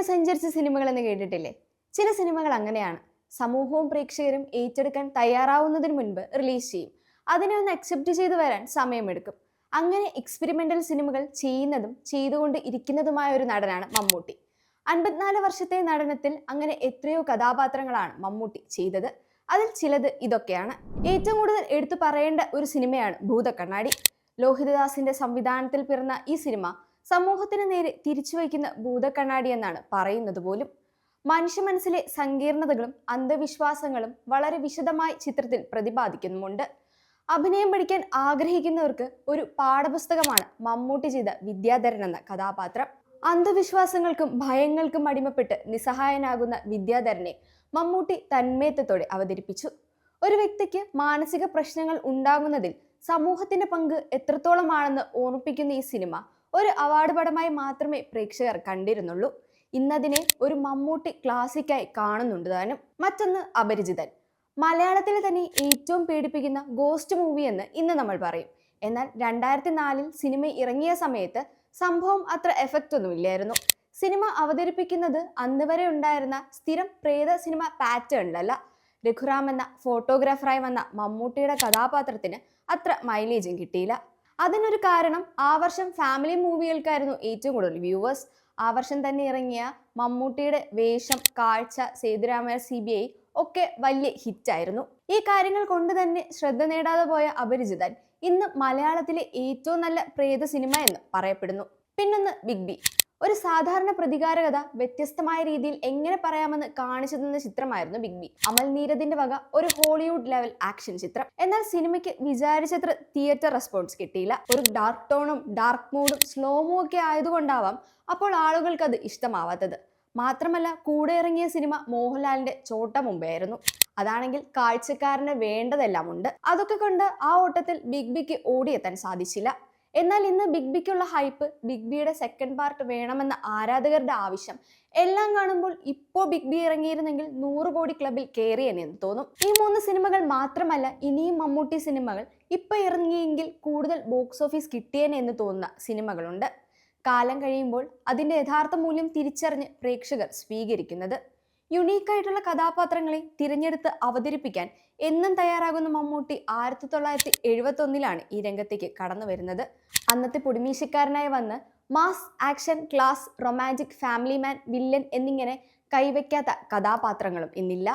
മുന്നേ സഞ്ചരിച്ച സിനിമകൾ എന്ന് കേട്ടിട്ടില്ലേ? ചില സിനിമകൾ അങ്ങനെയാണ്. സമൂഹവും പ്രേക്ഷകരും ഏറ്റെടുക്കാൻ തയ്യാറാവുന്നതിന് മുൻപ് റിലീസ് ചെയ്യും. അതിനെ ഒന്ന് അക്സെപ്റ്റ് ചെയ്തു വരാൻ സമയമെടുക്കും. അങ്ങനെ എക്സ്പെരിമെന്റൽ സിനിമകൾ ചെയ്യുന്നതും ചെയ്തുകൊണ്ട് ഇരിക്കുന്നതുമായ ഒരു നടനാണ് മമ്മൂട്ടി. അൻപത്തിനാല് വർഷത്തെ നടനത്തിൽ അങ്ങനെ എത്രയോ കഥാപാത്രങ്ങളാണ് മമ്മൂട്ടി ചെയ്തത്. അതിൽ ചിലത് ഇതൊക്കെയാണ്. ഏറ്റവും കൂടുതൽ എടുത്തു പറയേണ്ട ഒരു സിനിമയാണ് ഭൂതക്കണ്ണാടി. ലോഹിതദാസിന്റെ സംവിധാനത്തിൽ പിറന്ന ഈ സിനിമ സമൂഹത്തിന് നേരെ തിരിച്ചു വയ്ക്കുന്ന ഭൂതക്കണ്ണാടി എന്നാണ് പറയുന്നത് പോലും. മനുഷ്യ മനസ്സിലെ സങ്കീർണതകളും അന്ധവിശ്വാസങ്ങളും വളരെ വിശദമായി ചിത്രത്തിൽ പ്രതിപാദിക്കുന്നുമുണ്ട്. അഭിനയം പഠിക്കാൻ ആഗ്രഹിക്കുന്നവർക്ക് ഒരു പാഠപുസ്തകമാണ് മമ്മൂട്ടി ചെയ്ത വിദ്യാധരൻ എന്ന കഥാപാത്രം. അന്ധവിശ്വാസങ്ങൾക്കും ഭയങ്ങൾക്കും അടിമപ്പെട്ട് നിസ്സഹായനാകുന്ന വിദ്യാധരനെ മമ്മൂട്ടി തന്മയത്വത്തോടെ അവതരിപ്പിച്ചു. ഒരു വ്യക്തിക്ക് മാനസിക പ്രശ്നങ്ങൾ ഉണ്ടാകുന്നതിൽ സമൂഹത്തിന്റെ പങ്ക് എത്രത്തോളമാണെന്ന് ഓർമ്മിപ്പിക്കുന്ന ഈ സിനിമ ഒരു അവാർഡ് പടമായി മാത്രമേ പ്രേക്ഷകർ കണ്ടിരുന്നുള്ളൂ. ഇന്നതിനെ ഒരു മമ്മൂട്ടി ക്ലാസിക്കായി കാണുന്നുണ്ട് താനും. മറ്റൊന്ന് അപരിചിതൻ. മലയാളത്തിലെ തന്നെ ഏറ്റവും പേടിപ്പിക്കുന്ന ഗോസ്റ്റ് മൂവി എന്ന് ഇന്ന് നമ്മൾ പറയും. എന്നാൽ രണ്ടായിരത്തി നാലിൽ സിനിമ ഇറങ്ങിയ സമയത്ത് സംഭവം അത്ര എഫക്റ്റ് ഒന്നുമില്ലായിരുന്നു സിനിമ അവതരിപ്പിക്കുന്നത് അന്ന് വരെ ഉണ്ടായിരുന്ന സ്ഥിരം പ്രേത സിനിമ പാറ്റേണിലല്ല രഘുറാം എന്ന ഫോട്ടോഗ്രാഫറായി വന്ന മമ്മൂട്ടിയുടെ കഥാപാത്രത്തിന് അത്ര മൈലേജും കിട്ടിയില്ല. അതിനൊരു കാരണം ആ വർഷം ഫാമിലി മൂവികൾക്കായിരുന്നു ഏറ്റവും കൂടുതൽ വ്യൂവേഴ്സ് ആ വർഷം തന്നെ ഇറങ്ങിയ മമ്മൂട്ടിയുടെ വേഷം കാഴ്ച സേതുരാമയ്യ സി ബി ഐ ഒക്കെ വലിയ ഹിറ്റായിരുന്നു ഈ കാര്യങ്ങൾ കൊണ്ട് തന്നെ ശ്രദ്ധ നേടാതെ പോയ അപരിചിതൻ ഇന്ന് മലയാളത്തിലെ ഏറ്റവും നല്ല പ്രേത സിനിമ എന്ന് പറയപ്പെടുന്നു. പിന്നൊന്ന് ബിഗ് ബി ഒരു സാധാരണ പ്രതികാര കഥ വ്യത്യസ്തമായ രീതിയിൽ എങ്ങനെ പറയാമെന്ന് കാണിച്ചു തന്ന ചിത്രമായിരുന്നു ബിഗ് ബി അമൽ നീരദിന്റെ വക ഒരു ഹോളിവുഡ് ലെവൽ ആക്ഷൻ ചിത്രം. എന്നാൽ സിനിമയ്ക്ക് വിചാരിച്ചത്ര തിയേറ്റർ റെസ്പോൺസ് കിട്ടിയില്ല. ഒരു ഡാർക്ക് ടോണും ഡാർക്ക് മൂഡും സ്ലോമോ ഒക്കെ ആയതുകൊണ്ടാവാം അപ്പോൾ ആളുകൾക്ക് അത് ഇഷ്ടമാവാത്തത്. മാത്രമല്ല കൂടെ ഇറങ്ങിയ സിനിമ മോഹൻലാലിന്റെ ചോട്ട മുമ്പായിരുന്നു അതാണെങ്കിൽ കാഴ്ചക്കാരന് വേണ്ടതെല്ലാം ഉണ്ട്. അതൊക്കെ കൊണ്ട് ആ ഓട്ടത്തിൽ ബിഗ് ബിക്ക് ഓടിയെത്താൻ സാധിച്ചില്ല. എന്നാൽ ഇന്ന് ബിഗ് ബിക്കുള്ള ഹൈപ്പ് ബിഗ് ബിയുടെ സെക്കൻഡ് പാർട്ട് വേണമെന്ന ആരാധകരുടെ ആവശ്യം. എല്ലാം കാണുമ്പോൾ ഇപ്പോ ബിഗ് ബി ഇറങ്ങിയിരുന്നെങ്കിൽ നൂറ് കോടി ക്ലബിൽ കയറിയെന്ന് തോന്നും. ഈ മൂന്ന് സിനിമകൾ മാത്രമല്ല ഇനിയും മമ്മൂട്ടി സിനിമകൾ ഇപ്പൊ ഇറങ്ങിയെങ്കിൽ കൂടുതൽ ബോക്സ് ഓഫീസ് കിട്ടിയേനെ എന്ന് തോന്നുന്ന സിനിമകളുണ്ട്. കാലം കഴിയുമ്പോൾ അതിന്റെ യഥാർത്ഥ മൂല്യം തിരിച്ചറിഞ്ഞ് പ്രേക്ഷകർ സ്വീകരിക്കുന്നത്. യുണീക്കായിട്ടുള്ള കഥാപാത്രങ്ങളെ തിരഞ്ഞെടുത്ത് അവതരിപ്പിക്കാൻ എന്നും തയ്യാറാകുന്ന മമ്മൂട്ടി ആയിരത്തി തൊള്ളായിരത്തി എഴുപത്തി ഒന്നിലാണ് ഈ രംഗത്തേക്ക് കടന്നു വരുന്നത്. അന്നത്തെ പൊടിമീശക്കാരനായി വന്ന് mass action class romantic family man villain എന്നിങ്ങനെ കൈവയ്ക്കാത്ത കഥാപാത്രങ്ങളും ഇന്നില്ല.